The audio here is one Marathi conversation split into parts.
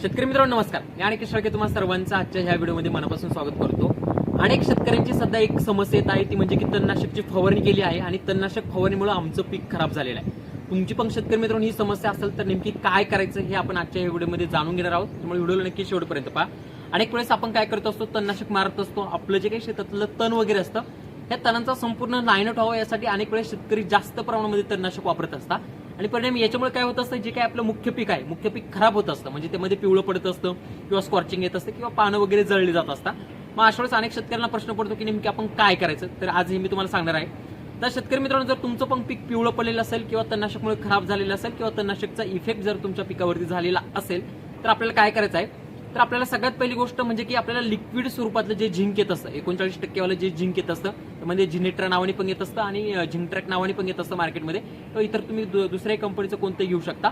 शेतकरी मित्रांनो नमस्कार. मी अनेक शेळके तुम्हाला सर्वांचं आजच्या ह्या व्हिडिओमध्ये मनापासून स्वागत करतो. अनेक शेतकऱ्यांची सध्या एक समस्या येत आहे ती म्हणजे की तणनाशकची फवारणी केली आहे आणि तणनाशक फवारणीमुळे आमचं पीक खराब झालेलं आहे. तुमची पण शेतकरी मित्रांनो ही समस्या असेल तर नेमकी काय करायचं हे आपण आजच्या या व्हिडिओमध्ये जाणून घेणार आहोत. त्यामुळे व्हिडिओला नक्की शेवटपर्यंत पहा. अनेक वेळेस आपण काय करत असतो तणनाशक मारत असतो. आपलं जे काही शेतातलं तण वगैरे असतं ह्या तणांचा संपूर्ण नायनट व्हावं यासाठी अनेक वेळेस शेतकरी जास्त प्रमाणामध्ये तणनाशक वापरत असतात. आणि परिणाम याच्यामुळे काय होत असतं जे काय आपलं मुख्य पीक आहे मुख्य पीक खराब होत असतं म्हणजे त्यामध्ये पिवळं पडत असतं किंवा स्कॉर्चिंग येत असतं किंवा पानं वगैरे जळली जात असतात. मग अशा वेळेस अनेक शेतकऱ्यांना प्रश्न पडतो की नेमकी आपण काय करायचं? तर आज हे मी तुम्हाला सांगणार आहे. तर शेतकरी मित्रांनो जर तुमचं पण पीक पिवळं पडलेलं असेल किंवा तणनाशकमुळे खराब झालेलं असेल किंवा तणनाशकचा इफेक्ट जर तुमच्या पिकावरती झालेला असेल तर आपल्याला काय करायचं आहे? तर आपल्याला सगळ्यात पहिली गोष्ट म्हणजे की आपल्याला लिक्विड स्वरूपातलं जे झिंक येत असतं एकोणचाळीस टक्केवालं जे झिंक येत असतं म्हणजे जिनेट्रा नावाने पण येत असतं आणि झिंकट्रॅक नावाने पण येत असतं मार्केटमध्ये. तर इतर तुम्ही दु- दुसऱ्या कंपनीचं कोणतं घेऊ शकता.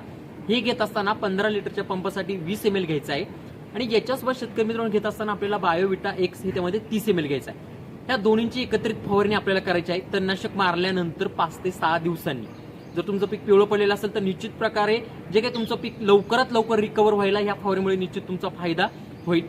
हे घेत असताना पंधरा लिटरच्या पंपासाठी वीस एम एल घ्यायचं आहे. आणि याच्यासोबत शेतकरी मित्रांनो घेत असताना आपल्याला बायोविटा एक्स हे त्यामध्ये तीस एम एल घ्यायचं आहे. त्या दोन्हींची एकत्रित फवारणी आपल्याला करायची आहे. तणनाशक मारल्यानंतर पाच ते सहा दिवसांनी. जर तुमचं पीक पिवळं पडलेलं असेल तर निश्चित प्रकारे जे काही तुमचं पीक लवकरात लवकर रिकवर व्हायला ह्या फवारणीमुळे निश्चित तुमचा फायदा होईल.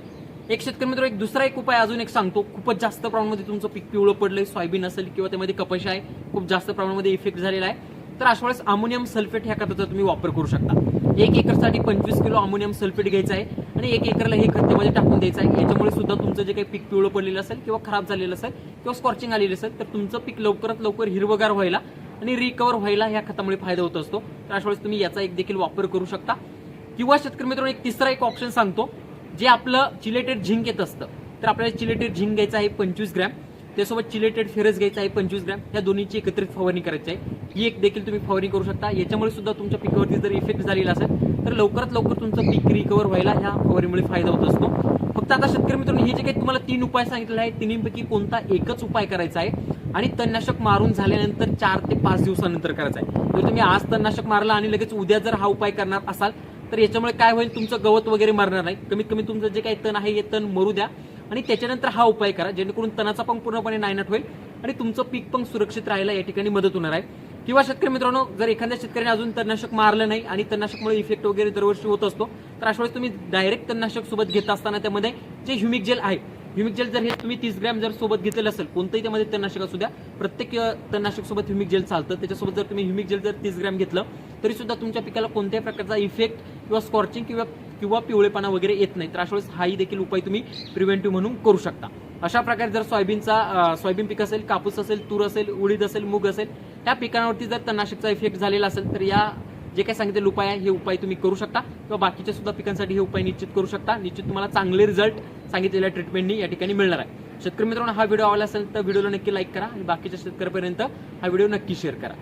एक शेतकरी मित्र एक दुसरा एक उपाय अजून एक सांगतो. खूपच जास्त प्रमाणामध्ये तुमचं पीक पिवळं पडलं सोयाबीन असेल किंवा त्यामध्ये कपाशी आहे खूप जास्त प्रमाणामध्ये इफेक्ट झालेला आहे. तर अशा वेळेस अमोनियम सल्फेट ह्या खताचा तुम्ही वापर करू शकता. एक एकरसाठी पंचवीस किलो अमोनियम सल्फेट घ्यायचं आहे आणि एक एकरला हे खत त्यामध्ये टाकून द्यायचं आहे. याच्यामुळे सुद्धा तुमचं जे काही पीक पिवळं पडलेलं असेल किंवा खराब झालेलं असेल किंवा स्कॉर्चिंग आलेलं असेल तर तुमचं पीक लवकरात लवकर हिरवगार व्हायला आणि रिकवर व्हायला ह्या खतामुळे फायदा होत असतो. तर अशा वेळेस तुम्ही याचा एक देखील वापर करू शकता. किंवा शेतकरी मित्रांनो एक तिसरा एक ऑप्शन सांगतो जे आपलं चिलेटेड झिंक येत असतं. तर आपल्याला चिलेटेड झिंक घ्यायचं आहे पंचवीस ग्रॅम. त्यासोबत चिलेटेड फेरस घ्यायचं आहे पंचवीस ग्रॅम. या दोन्हीची एकत्रित फवारणी करायची आहे. ही एक देखील तुम्ही फवारणी करू शकता. याच्यामुळे सुद्धा तुमच्या पिकावरती जर इफेक्ट झालेला असेल तर लवकरात लवकर तुमचं पीक रिकवर व्हायला ह्या फवारणीमुळे फायदा होत असतो. फक्त आता शेतकरी मित्रांनो हे जे काही तुम्हाला तीन उपाय सांगितलेले आहेत तिन्हीपैकी कोणता एकच उपाय करायचा आहे? आणि तणनाशक मारून झाल्यानंतर चार ते पाच दिवसानंतर करायचं आहे. जर तुम्ही आज तणनाशक मारला आणि लगेच उद्या जर हा उपाय करणार असाल तर याच्यामुळे काय होईल? तुमचं गवत वगैरे मारणार नाही. कमीत कमी तुमचं जे काही तण आहे हे तण मरू द्या. आणि त्याच्यानंतर हा उपाय करा. जेणेकरून तणाचा पण पूर्णपणे नायनाट होईल आणि तुमचं पीक पण सुरक्षित राहायला या ठिकाणी मदत होणार आहे. किंवा शेतकरी मित्रांनो जर एखाद्या शेतकऱ्याने अजून तणनाशक मारलं नाही आणि तणनाशकमुळे इफेक्ट वगैरे दरवर्षी होत असतो तर अशा वेळेस तुम्ही डायरेक्ट तणनाशक सोबत घेत असताना त्यामध्ये जे ह्युमिक जेल आहे ह्युमिक जेल जर हे तुम्ही तीस ग्रॅम जर सोबत घेतलेलं असेल कोणतंही त्यामध्ये तणनाशक असू द्या प्रत्येक तणनाशक सोबत ह्युमिक जेल चालतं. त्याच्यासोबत जर तुम्ही ह्युमिक जेल जर तीस ग्रॅम घेतलं तरी सुद्धा तुमच्या पिकाला कोणत्याही प्रकारचा इफेक्ट किंवा स्कॉर्चिंग किंवा किंवा पिवळेपणा वगैरे येत नाही. तर अशा वेळेस हाही देखील उपाय तुम्ही प्रिव्हेंटिव्ह म्हणून करू शकता. अशा प्रकारे जर सोयाबीनचा सोयाबीन पीक असेल कापूस असेल तूर असेल उडीद असेल मूग असेल या पिकांवरती जर तणनाशकचा इफेक्ट झालेला असेल तर या जे काही सांगितलेले उपाय आहे हे उपाय तुम्ही करू शकता. किंवा बाकीच्या सुद्धा पिकांसाठी हे उपाय निश्चित करू शकता. निश्चित तुम्हाला चांगले रिझल्ट सांगितलेल्या ट्रीटमेंटनी या ठिकाणी मिळणार आहे. शेतकरी मित्रांनो हा व्हिडिओ आवडला असेल तर व्हिडिओला नक्की लाईक करा आणि बाकीच्या शेतकऱ्यापर्यंत हा व्हिडिओ नक्की शेअर करा.